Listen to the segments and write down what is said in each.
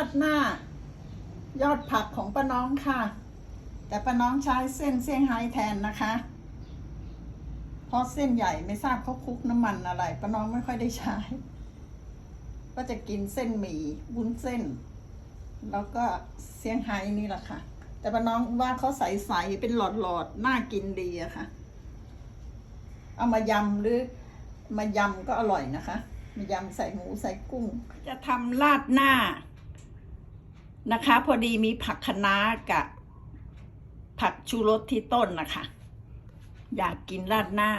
ราดหน้า ยอดผักของป้าน้องค่ะ แต่ป้าน้องใช้เส้นเซี่ยงไฮ้แทนนะคะ เพราะเส้นใหญ่ไม่ทราบเขาคลุกน้ำมันอะไรป้าน้องไม่ค่อยได้ใช้ ก็จะกินเส้นหมี่วุ้นเส้น แล้วก็เซี่ยงไฮ้นี่แหละค่ะ แต่ป้าน้องว่าเขาใสๆเป็นหลอดๆน่ากินดีอะค่ะ เอามายำหรือมายำก็อร่อยนะคะ มายำใส่หมูใส่กุ้ง จะทำราดหน้า นะคะ พอดีมีผักคะน้ากับผักชูรสที่ต้นนะคะ อยากกินราดหน้า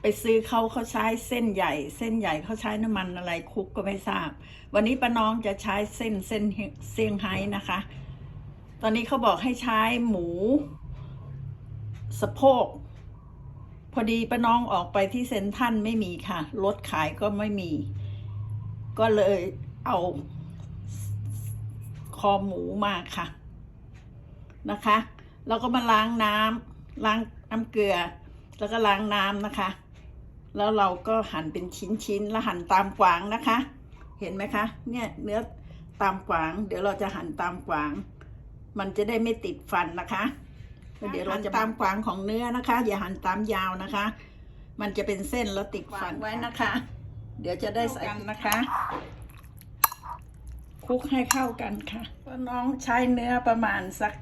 ไปซื้อเขาเขาใช้เส้นใหญ่ เส้นใหญ่เขาใช้น้ำมันอะไรคลุกก็ไม่ทราบ วันนี้ป้าน้องจะใช้เส้นเส้นเซี่ยงไฮ้นะคะ ตอนนี้เขาบอกให้ใช้หมู สะโพก พอดีป้าน้องออกไปที่เซ็นทันไม่มีค่ะรถขายก็ไม่มี ก็เลยเอา คอหมูมาค่ะนะคะแล้วก็มาล้างน้ำล้างน้ำเกลือ แล้วก็ล้างน้ำนะคะ แล้วเราก็หั่นเป็นชิ้นๆแล้วหั่นตามกวางนะคะ เห็นไหมคะ เนี่ยเนื้อตามกวาง เดี๋ยวเราจะหั่นตามกวาง มันจะได้ไม่ติดฟันนะคะแล้วเดี๋ยวเราจะตามกวางของเนื้อนะคะ อย่าหั่นตามยาวนะคะ มันจะเป็นเส้นแล้วติดฟันไว้นะคะ เดี๋ยวจะได้ใส่กันนะคะค ลุกให้เข้ากันค่ะก็น้องใช้เนื้อประมาณสัก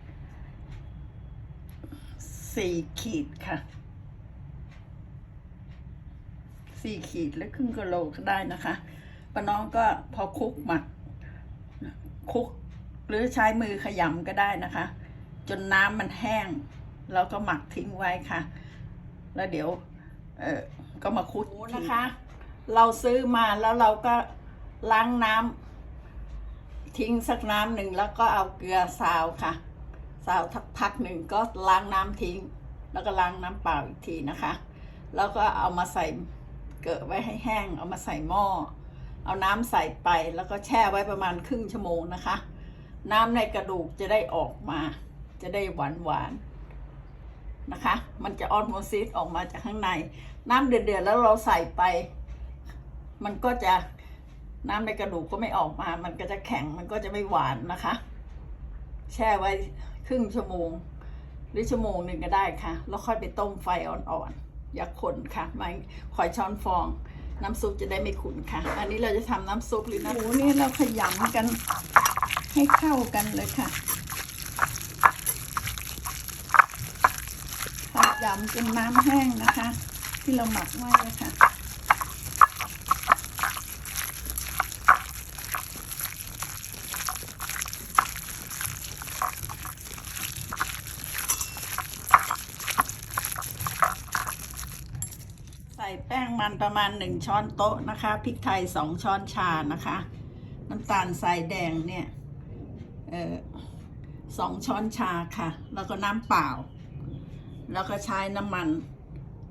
สี่ขีดค่ะสี่ขีดหรือครึ่งกิโลก็ได้นะคะป้าน้องก็พอคลุกหมักคลุกหรือใช้มือขยำก็ได้นะคะ จนน้ำมันแห้ง แล้วก็หมักทิ้งไว้ค่ะ แล้วเดี๋ยว เออก็มาคุดนะคะ เราซื้อมาแล้วเราก็ล้างน้ำ ทิ้งสักน้ำหนึ่งแล้วก็เอาเกลือซาวค่ะซาวทักพักหนึ่งก็ล้างน้ำทิ้ง แล้วก็ล้างน้ำเปล่าอีกทีนะคะ แล้วก็เอามาใส่เกลือไว้ให้แห้ง เอามาใส่หม้อ เอาน้ำใส่ไปแล้วก็แช่ไว้ประมาณครึ่งชั่วโมงนะคะ น้ำในกระดูกจะได้ออกมา จะได้หวานหวานๆนะคะ มันจะออนโมซิสออกมาจากข้างใน น้ำเดือดๆแล้วเราใส่ไป มันก็จะ น้ำในกระดูกก็ไม่ออกมา มันก็จะแข็ง มันก็จะไม่หวานนะคะ แช่ไว้ครึ่งชั่วโมง หรือชั่วโมงหนึ่งก็ได้ค่ะ แล้วค่อยไปต้มไฟอ่อนๆ อย่าคนค่ะไม่คอยช้อนฟอง น้ำซุปจะได้ไม่ขุ่นค่ะ อันนี้เราจะทำน้ำซุปหรือน้ำหมูนี่เราขยำกันให้เข้ากันเลยค่ะขยำจนน้ำแห้งนะคะ ที่เราหมักไว้ค่ะ ใส่แป้ง มันประมาณหนึ่งช้อนโต๊ะนะคะ พริกไทยสองช้อนชานะคะ น้ำตาลทรายแดงเนี่ยเออสองช้อนชาค่ะ แล้วก็น้ำเปล่า แล้วก็ใช้น้ำมัน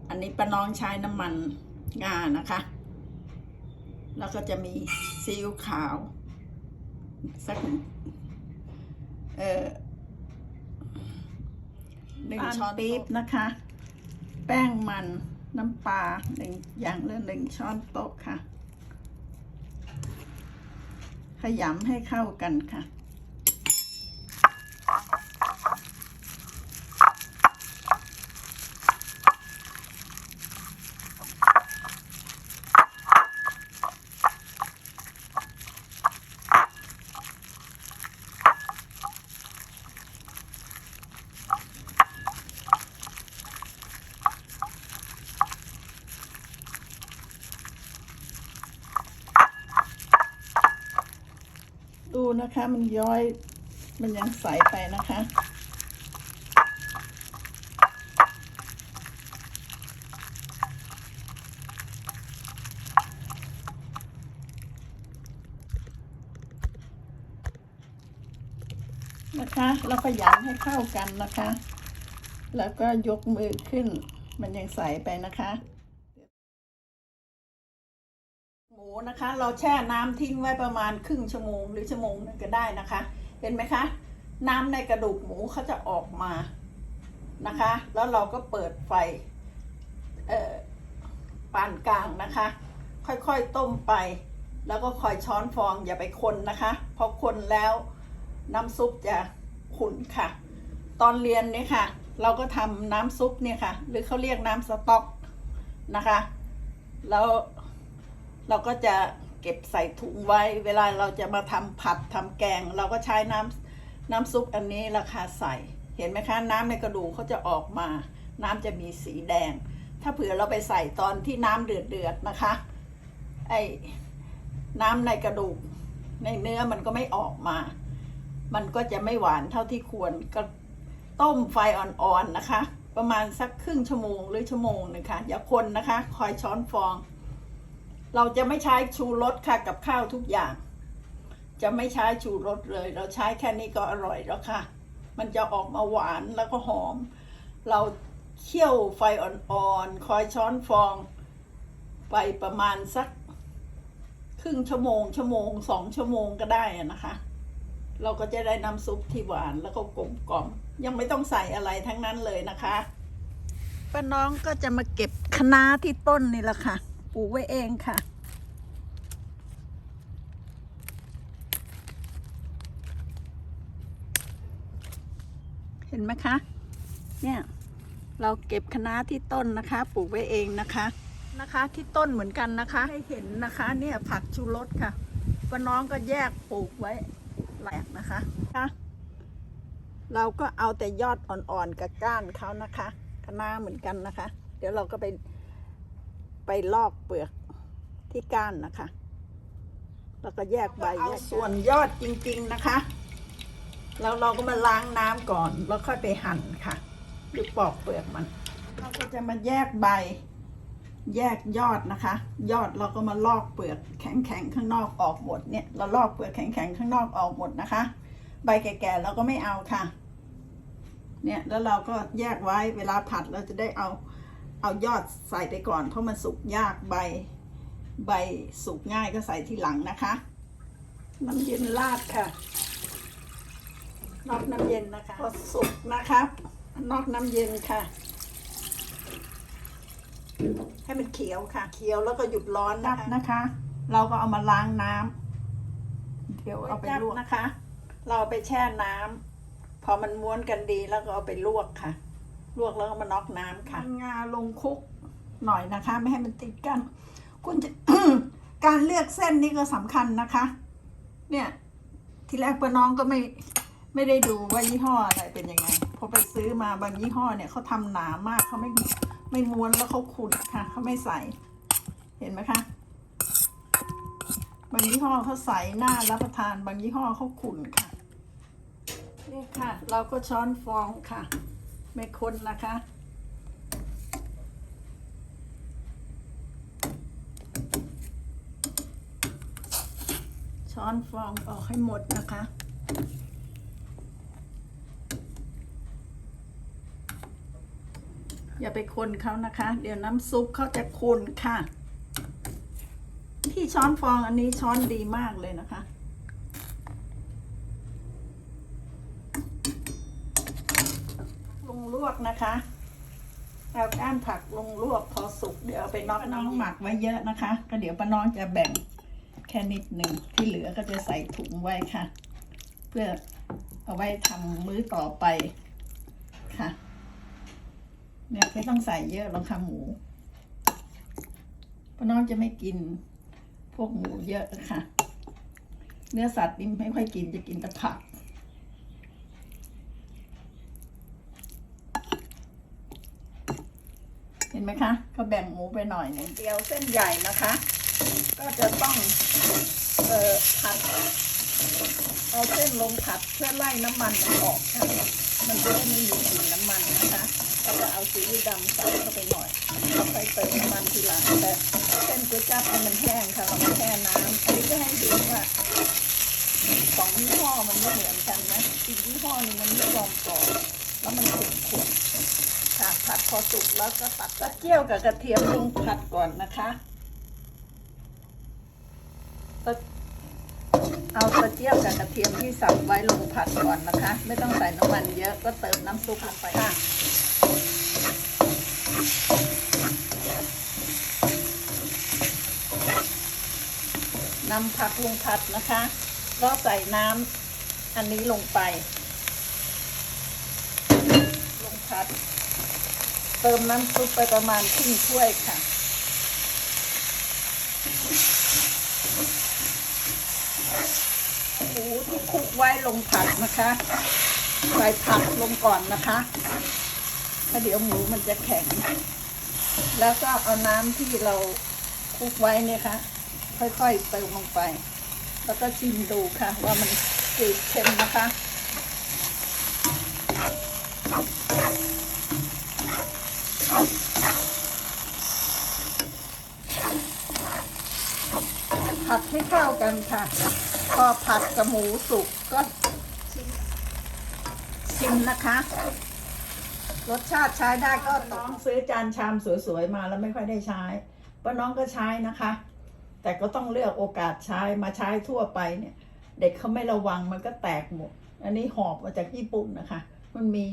อันนี้ป้าน้องใช้น้ำมันงานะคะ แล้วก็จะมีซีอิ๊วขาวสักเออหนึ่งช้อนปี๊บนะคะ แป้งมัน น้ำปลาหนึ่งอย่างละหนึ่งช้อนโต๊ะค่ะ ขยำให้เข้ากันค่ะ ดูนะคะ มันย้อย มันยังใสไปนะคะนะคะแล้วก็ย้ำให้เข้ากันนะคะ แล้วก็ยกมือขึ้น มันยังใสไปนะคะ หมูนะคะ เราแช่น้ำทิ้งไว้ประมาณครึ่งชั่วโมงหรือชั่วโมงนึงก็ได้นะคะ เห็นไหมคะ น้ำในกระดูกหมูเขาจะออกมานะคะ แล้วเราก็เปิดไฟเอ่อปานกลางนะคะ ค่อยๆต้มไป แล้วก็คอยช้อนฟองอย่าไปคนนะคะพอคนแล้วน้ำซุปจะขุ่นค่ะ ตอนเรียนเนี่ยค่ะ เราก็ทำน้ำซุปเนี่ยค่ะ หรือเขาเรียกน้ำสต๊อกนะคะ แล้ว เราก็จะเก็บใส่ถุงไว้ เวลาเราจะมาทำผัดทำแกง เราก็ใช้น้ำน้ำซุปอันนี้ราคาใส่ เห็นไหมคะ น้ำในกระดูกเขาจะออกมา น้ำจะมีสีแดง ถ้าเผื่อเราไปใส่ตอนที่น้ำเดือดเดือดๆนะคะ ไอ้น้ำในกระดูก ในเนื้อมันก็ไม่ออกมา มันก็จะไม่หวานเท่าที่ควรก็ต้มไฟอ่อนๆนะคะ ประมาณสักครึ่งชั่วโมงหรือชั่วโมงนึงค่ะอย่าคนนะคะ คอยช้อนฟอง เราจะไม่ใช้ชูรสค่ะกับข้าวทุกอย่าง จะไม่ใช้ชูรสเลย เราใช้แค่นี้ก็อร่อยแล้วค่ะ มันจะออกมาหวานแล้วก็หอม เราเคี่ยวไฟอ่อนๆคอยช้อนฟอง ไปประมาณสัก ครึ่งชั่วโมง ชั่วโมงสองชั่วโมงก็ได้นะคะ เราก็จะได้น้ำซุปที่หวานแล้วก็กลมกล่อม ยังไม่ต้องใส่อะไรทั้งนั้นเลยนะคะป้าน้องก็จะมาเก็บคะน้าที่ต้นนี่แหละค่ะ ปลูกไว้เองค่ะ เห็นไหมคะ เนี่ยเราเก็บคะน้าที่ต้นนะคะ ปลูกไว้เองนะคะนะคะ ที่ต้นเหมือนกันนะคะ ให้เห็นนะคะ เนี่ยผักชูรสค่ะป้าน้องก็แยกปลูกไว้แหลกนะคะค่ะเราก็เอาแต่ยอดอ่อนๆกับก้านเขานะคะคะน้าเหมือนกันนะคะ เดี๋ยวเราก็ไป ไปลอกเปลือกที่ก้านนะคะ แล้วก็แยกใบเอาส่วนยอดจริงๆนะคะ แล้วเราก็มาล้างน้ำก่อน แล้วค่อยไปหั่นค่ะหรือปอกเปลือกมันเราก็จะมาแยกใบ แยกยอดนะคะ ยอดเราก็มาลอกเปลือกแข็งๆข้างนอกออกหมดเนี่ยเราลอกเปลือกแข็งๆข้างนอกออกหมดนะคะ ใบแก่ๆเราก็ไม่เอาค่ะ เนี่ยแล้วเราก็แยกไว้เวลาผัดเราจะได้เอา เอายอดใส่ไปก่อน เพราะมันสุกยากใบ ใบสุกง่ายก็ใส่ทีหลังนะคะ น้ำเย็นราดค่ะ นอกน้ำเย็นนะคะพอสุกนะคะนอกน้ำเย็นค่ะ ให้มันเขียวค่ะ เขียวแล้วก็หยุดร้อนนะคะนะคะ เราก็เอามาล้างน้ำเดี๋ยวเอาไปลวกนะคะ เราเอาไปแช่น้ำพอมันม้วนกันดีแล้วก็เอาไปลวกค่ะ ลวกแล้วก็มาน็อกน้ำค่ะ งาลงคลุกหน่อยนะคะ ไม่ให้มันติดกัน คุณจะ การเลือกเส้นนี่ก็สำคัญนะคะ เนี่ย ทีแรกป้าน้องก็ไม่ไม่ได้ดูว่ายี่ห้ออะไรเป็นยังไงพอไปซื้อมาบางยี่ห้อเนี่ยเขาทำหนามากเขาไม่ไม่ม้วนแล้วเขาขุดค่ะเขาไม่ใส่ เห็นไหมคะ บางยี่ห้อเขาใส่หน้ารับประทาน บางยี่ห้อเขาขุ่นค่ะ นี่ค่ะ เราก็ช้อนฟองค่ะ ไม่คนนะคะ ช้อนฟองออกให้หมดนะคะอย่าไปคนเขานะคะ เดี๋ยวน้ำซุปเขาจะขุนค่ะ ที่ช้อนฟองอันนี้ช้อนดีมากเลยนะคะ ลงลวกนะคะเอาก้านผักลงลวกพอสุกเดี๋ยวไปน็อกน้องหมักไว้เยอะนะคะ ก็เดี๋ยวป้าน้องจะแบ่งแค่นิดหนึ่งที่เหลือก็จะใส่ถุงไว้ค่ะ เพื่อเอาไว้ทำมื้อต่อไปค่ะ เนี่ยไม่ต้องใส่เยอะหรอกค่ะหมูป้าน้องจะไม่กินพวกหมูเยอะค่ะ เนื้อสัตว์นี่ไม่ค่อยกินจะกินแต่ผัก ห็นไหมคะก็แบ่งหมูไปหน่อยหนึ่งเดียวเส้นใหญ่นะคะ ก็จะต้องเอ่อผัดเอาเส้นลงผัดเพื่อไล่น้ำมันมันออกค่ะมันจะได้ไม่มีกลิ่นน้ำมันนะคะเราจะเอาซีอิ๊วดำใส่เข้าไปหน่อยแล้วค่อยเติมน้ำมันทีหลังแต่เส้นก๋วยจั๊บมันแห้งค่ะเราไม่แช่น้ำอันนี้ก็ให้ดูว่าสองยี่ห้อมันไม่เหมือนกันนะอีกยี่ห้อหนึงมันไม่ยอมกรอบแล้วมันขุ่นขุ่นๆ ค่ะ ผัดพอสุกแล้วก็ตัดกระเจียวกับกระเทียมลงผัดก่อนนะคะเอากระเจียบกับกระเทียมที่สับไว้ลงผัดก่อนนะคะ ไม่ต้องใส่น้ำมันเยอะก็เติมน้ำซุปลงไปค่ะนำผักลงผัดนะคะ ก็ใส่น้ำอันนี้ลงไป ลงผัด เติมน้ำซุปไปประมาณครึ่งถ้วยค่ะ หมูที่คลุกไว้ลงผัดนะคะ ใส่ผักลงก่อนนะคะเพราะเดี๋ยวหมูมันจะแข็ง แล้วก็เอาน้ำที่เราคลุกไว้เนี่ยค่ะค่อยๆเติมลงไป แล้วก็ชิมดูค่ะ ว่ามันจืดเค็มนะคะ ผัดให้เข้ากันค่ะ พอผัดกับหมูสุกก็ชิมชิมนะคะ รสชาติใช้ได้ก็น้องซื้อจานชามสวยๆมาแล้วไม่ค่อยได้ใช้ป้าน้องก็ใช้นะคะ แต่ก็ต้องเลือกโอกาสใช้มาใช้ทั่วไปเนี่ย เด็กเขาไม่ระวังมันก็แตกหมด อันนี้หอบมาจากญี่ปุ่นนะคะ มันมี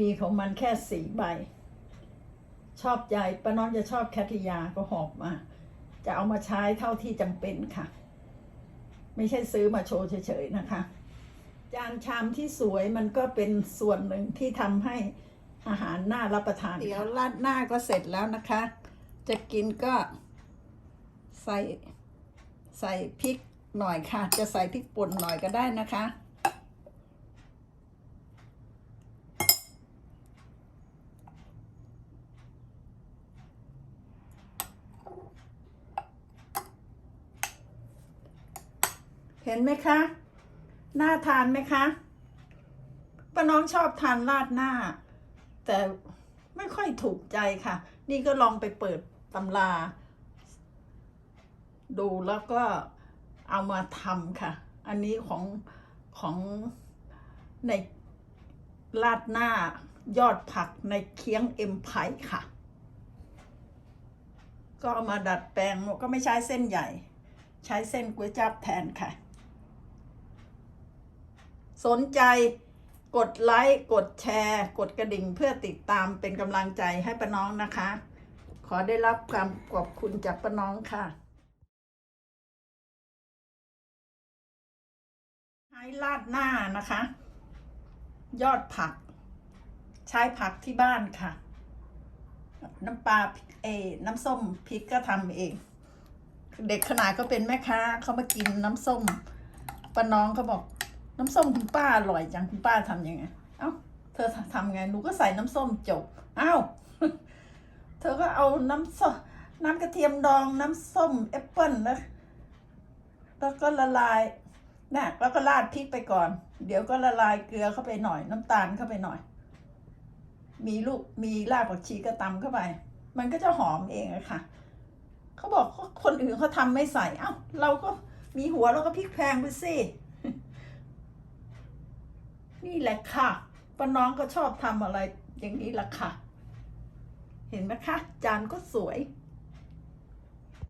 มีของมันแค่สี่ใบ ชอบใจป้าน้องจะชอบแคทริยาก็หอบมา จะเอามาใช้เท่าที่จำเป็นค่ะ ไม่ใช่ซื้อมาโชว์เฉยๆนะคะ จานชามที่สวยมันก็เป็นส่วนหนึ่งที่ทำให้อาหารน่ารับประทานเดี๋ยวราดหน้าก็เสร็จแล้วนะคะ จะกินก็ใส่ใส่พริกหน่อยค่ะ จะใส่พริกป่นหน่อยก็ได้นะคะ เห็นไหมคะ น่าทานไหมคะป้าน้องชอบทานราดหน้า แต่ไม่ค่อยถูกใจค่ะ นี่ก็ลองไปเปิดตำรา ดูแล้วก็เอามาทำค่ะ อันนี้ของของในราดหน้ายอดผักในเคียงเอ็มไพค่ะ ก็เอามาดัดแปลงก็ไม่ใช้เส้นใหญ่ ใช้เส้นก๋วยจั๊บแทนค่ะ สนใจกดไลค์ กดแชร์ กดกระดิ่งเพื่อติดตามเป็นกำลังใจให้ป้าน้องนะคะ ขอได้รับความขอบคุณจากป้าน้องค่ะใช้ราดหน้านะคะ ยอดผัก ใช้ผักที่บ้านค่ะ น้ำปลาเออน้ำส้มพริกก็ทำเอง เด็กขนาดก็เป็นแม่ค้าเขามากินน้ำส้มป้าน้องเขาบอก น้ำส้มคุณป้าอร่อยจังคุณป้าทำยังไง เอ้า เธอทำไง หนูก็ใส่น้ำส้มจบ เอ้า เธอก็เอาน้ำส้มน้ำกระเทียมดองน้ำส้มแอปเปิ้ลนะ แล้วก็ละลายนะแล้วก็ราดพริกไปก่อน เดี๋ยวก็ละลายเกลือเข้าไปหน่อย น้ำตาลเข้าไปหน่อย มีลูก มีรากผักชีกระตำเข้าไป มันก็จะหอมเองอะค่ะ เขาบอกคนอื่นเขาทำไม่ใส่ เอ้า เราก็มีหัวเราก็พริกแพงไปสิ นี่แหละค่ะป้าน้องก็ชอบทำอะไรอย่างนี้แหละค่ะ เห็นไหมคะ จานก็สวย